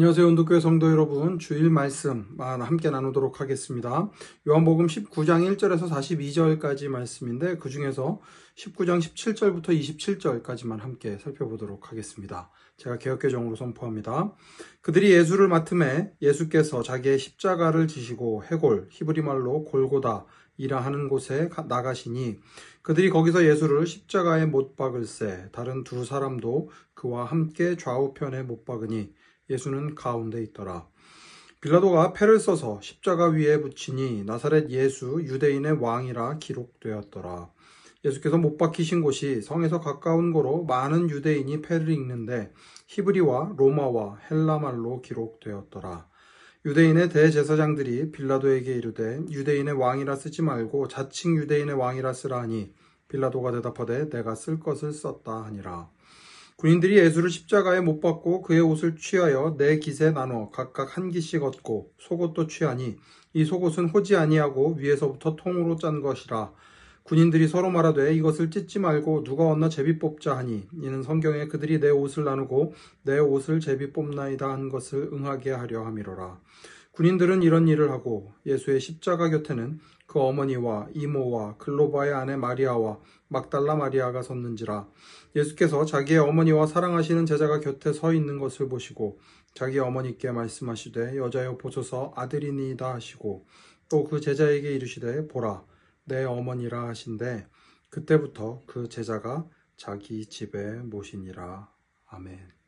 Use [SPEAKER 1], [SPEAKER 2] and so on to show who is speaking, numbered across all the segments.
[SPEAKER 1] 안녕하세요. 온도교회 성도 여러분. 주일 말씀 함께 나누도록 하겠습니다. 요한복음 19장 1절에서 42절까지 말씀인데 그 중에서 19장 17절부터 27절까지만 함께 살펴보도록 하겠습니다. 제가 개혁개정으로 선포합니다. 그들이 예수를 맡음에 예수께서 자기의 십자가를 지시고 해골, 히브리말로 골고다 이라 하는 곳에 나가시니 그들이 거기서 예수를 십자가에 못 박을세 다른 두 사람도 그와 함께 좌우편에 못 박으니 예수는 가운데 있더라. 빌라도가 패를 써서 십자가 위에 붙이니 나사렛 예수 유대인의 왕이라 기록되었더라. 예수께서 못 박히신 곳이 성에서 가까운 거로 많은 유대인이 패를 읽는데 히브리와 로마와 헬라말로 기록되었더라. 유대인의 대제사장들이 빌라도에게 이르되 유대인의 왕이라 쓰지 말고 자칭 유대인의 왕이라 쓰라 하니 빌라도가 대답하되 내가 쓸 것을 썼다 하니라. 군인들이 예수를 십자가에 못 박고 그의 옷을 취하여 네 깃에 나눠 각각 한 깃씩 얻고 속옷도 취하니 이 속옷은 호지 아니하고 위에서부터 통으로 짠 것이라. 군인들이 서로 말하되 이것을 찢지 말고 누가 얻나 제비 뽑자 하니 이는 성경에 그들이 내 옷을 나누고 내 옷을 제비 뽑나이다 한 것을 응하게 하려 함이로라 군인들은 이런 일을 하고 예수의 십자가 곁에는 그 어머니와 이모와 글로바의 아내 마리아와 막달라 마리아가 섰는지라 예수께서 자기의 어머니와 사랑하시는 제자가 곁에 서 있는 것을 보시고 자기 어머니께 말씀하시되 여자여 보소서 아들이니이다 하시고 또 그 제자에게 이르시되 보라 내 어머니라 하신데 그때부터 그 제자가 자기 집에 모시니라 아멘.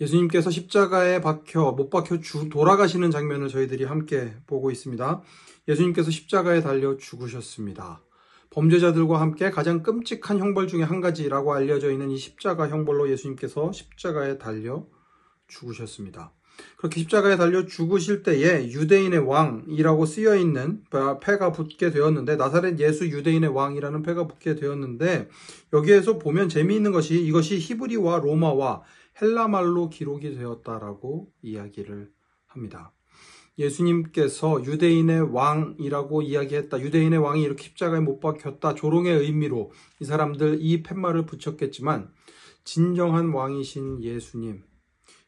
[SPEAKER 1] 예수님께서 십자가에 박혀 못 박혀 주, 돌아가시는 장면을 저희들이 함께 보고 있습니다. 예수님께서 십자가에 달려 죽으셨습니다. 범죄자들과 함께 가장 끔찍한 형벌 중에 한 가지라고 알려져 있는 이 십자가 형벌로 예수님께서 십자가에 달려 죽으셨습니다. 그렇게 십자가에 달려 죽으실 때에 유대인의 왕이라고 쓰여 있는 패가 붙게 되었는데 나사렛 예수 유대인의 왕이라는 패가 붙게 되었는데 여기에서 보면 재미있는 것이 이것이 히브리와 로마와 헬라말로 기록이 되었다라고 이야기를 합니다. 예수님께서 유대인의 왕이라고 이야기했다. 유대인의 왕이 이렇게 십자가에 못 박혔다. 조롱의 의미로 이 사람들 이 팻말을 붙였겠지만 진정한 왕이신 예수님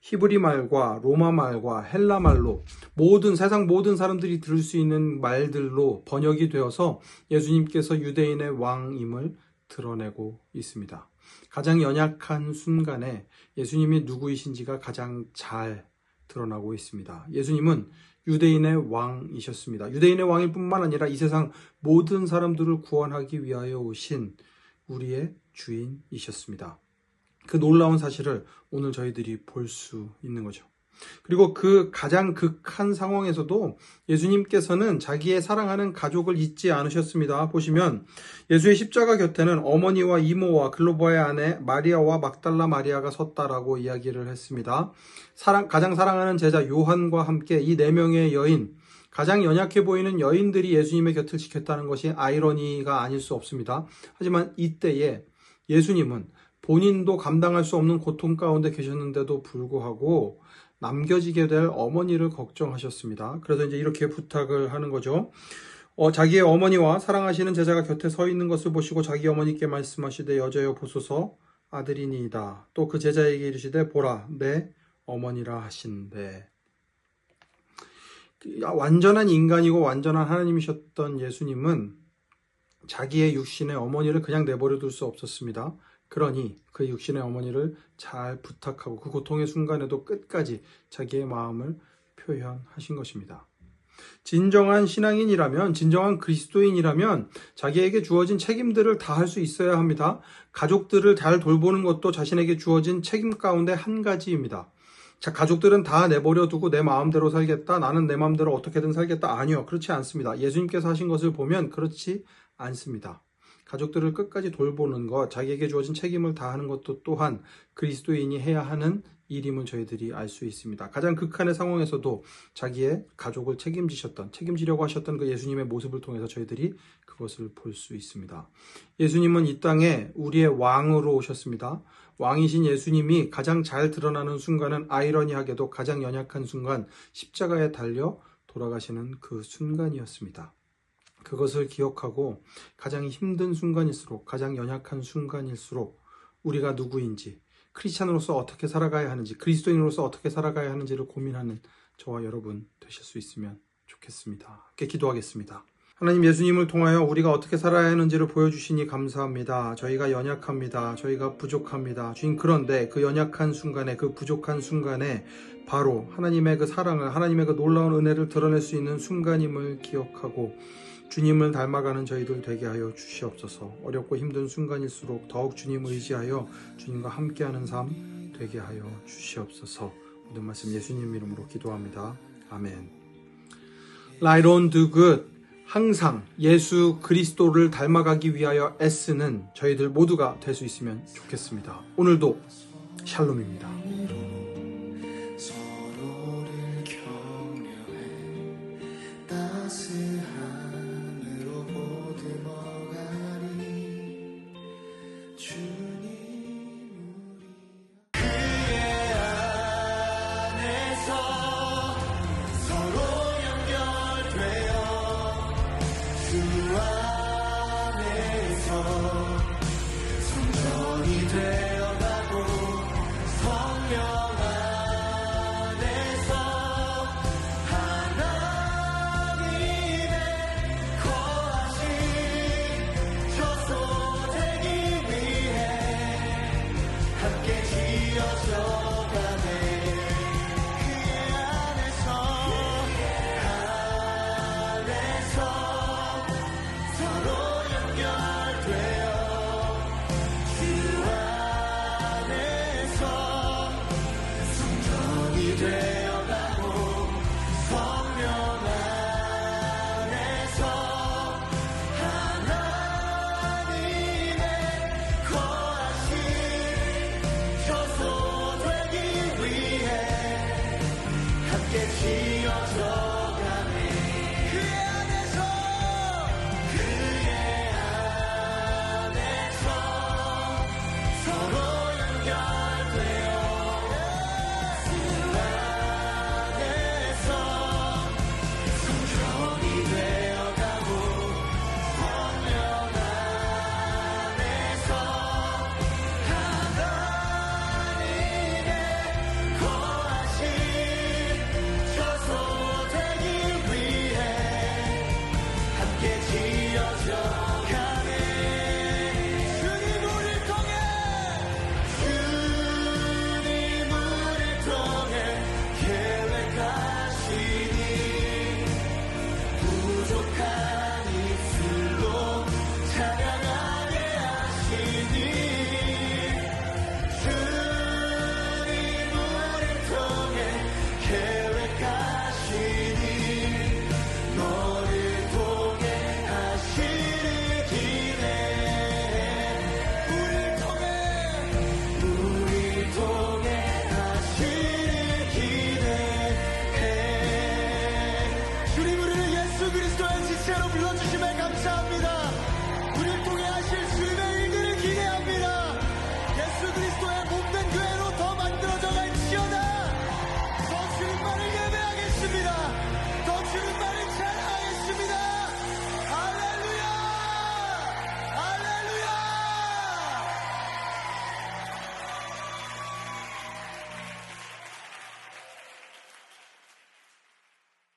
[SPEAKER 1] 히브리 말과 로마 말과 헬라 말로 모든 세상 모든 사람들이 들을 수 있는 말들로 번역이 되어서 예수님께서 유대인의 왕임을 드러내고 있습니다. 가장 연약한 순간에 예수님이 누구이신지가 가장 잘 드러나고 있습니다. 예수님은 유대인의 왕이셨습니다. 유대인의 왕일 뿐만 아니라 이 세상 모든 사람들을 구원하기 위하여 오신 우리의 주인이셨습니다. 그 놀라운 사실을 오늘 저희들이 볼 수 있는 거죠. 그리고 그 가장 극한 상황에서도 예수님께서는 자기의 사랑하는 가족을 잊지 않으셨습니다. 보시면 예수의 십자가 곁에는 어머니와 이모와 글로바의 아내 마리아와 막달라 마리아가 섰다라고 이야기를 했습니다. 사랑, 가장 사랑하는 제자 요한과 함께 이 네 명의 여인, 가장 연약해 보이는 여인들이 예수님의 곁을 지켰다는 것이 아이러니가 아닐 수 없습니다. 하지만 이때에 예수님은 본인도 감당할 수 없는 고통 가운데 계셨는데도 불구하고 남겨지게 될 어머니를 걱정하셨습니다. 그래서 이제 이렇게 부탁을 하는 거죠. 어, 자기의 어머니와 사랑하시는 제자가 곁에 서 있는 것을 보시고 자기 어머니께 말씀하시되 여자여 보소서 아들이니이다. 또 그 제자에게 이르시되 보라 내 어머니라 하신대. 완전한 인간이고 완전한 하나님이셨던 예수님은 자기의 육신의 어머니를 그냥 내버려 둘 수 없었습니다. 그러니 그 육신의 어머니를 잘 부탁하고 그 고통의 순간에도 끝까지 자기의 마음을 표현하신 것입니다. 진정한 신앙인이라면, 진정한 그리스도인이라면 자기에게 주어진 책임들을 다 할 수 있어야 합니다. 가족들을 잘 돌보는 것도 자신에게 주어진 책임 가운데 한 가지입니다. 자, 가족들은 다 내버려 두고 내 마음대로 살겠다. 나는 내 마음대로 어떻게든 살겠다. 아니요. 그렇지 않습니다. 예수님께서 하신 것을 보면 그렇지 않습니다. 가족들을 끝까지 돌보는 것, 자기에게 주어진 책임을 다하는 것도 또한 그리스도인이 해야 하는 일임을 저희들이 알 수 있습니다. 가장 극한의 상황에서도 자기의 가족을 책임지셨던, 책임지려고 하셨던 그 예수님의 모습을 통해서 저희들이 그것을 볼 수 있습니다. 예수님은 이 땅에 우리의 왕으로 오셨습니다. 왕이신 예수님이 가장 잘 드러나는 순간은 아이러니하게도 가장 연약한 순간, 십자가에 달려 돌아가시는 그 순간이었습니다. 그것을 기억하고 가장 힘든 순간일수록 가장 연약한 순간일수록 우리가 누구인지
[SPEAKER 2] 크리스찬으로서 어떻게 살아가야 하는지, 그리스도인으로서 어떻게 살아가야 하는지를 고민하는 저와 여러분 되실 수 있으면 좋겠습니다. 함께 기도하겠습니다. 하나님 예수님을 통하여 우리가 어떻게 살아야 하는지를 보여주시니 감사합니다. 저희가 연약합니다. 저희가 부족합니다. 주님 그런데 그 연약한 순간에 그 부족한 순간에 바로 하나님의 그 사랑을 하나님의 그 놀라운 은혜를 드러낼 수 있는 순간임을 기억하고 주님을 닮아가는 저희들 되게 하여 주시옵소서. 어렵고 힘든 순간일수록 더욱 주님 의지하여 주님과 함께하는 삶 되게 하여 주시옵소서. 모든 말씀 예수님 이름으로 기도합니다. 아멘. 라이론 드 굿 항상 예수 그리스도를 닮아가기 위하여 애쓰는 저희들 모두가 될 수 있으면 좋겠습니다. 오늘도 샬롬입니다.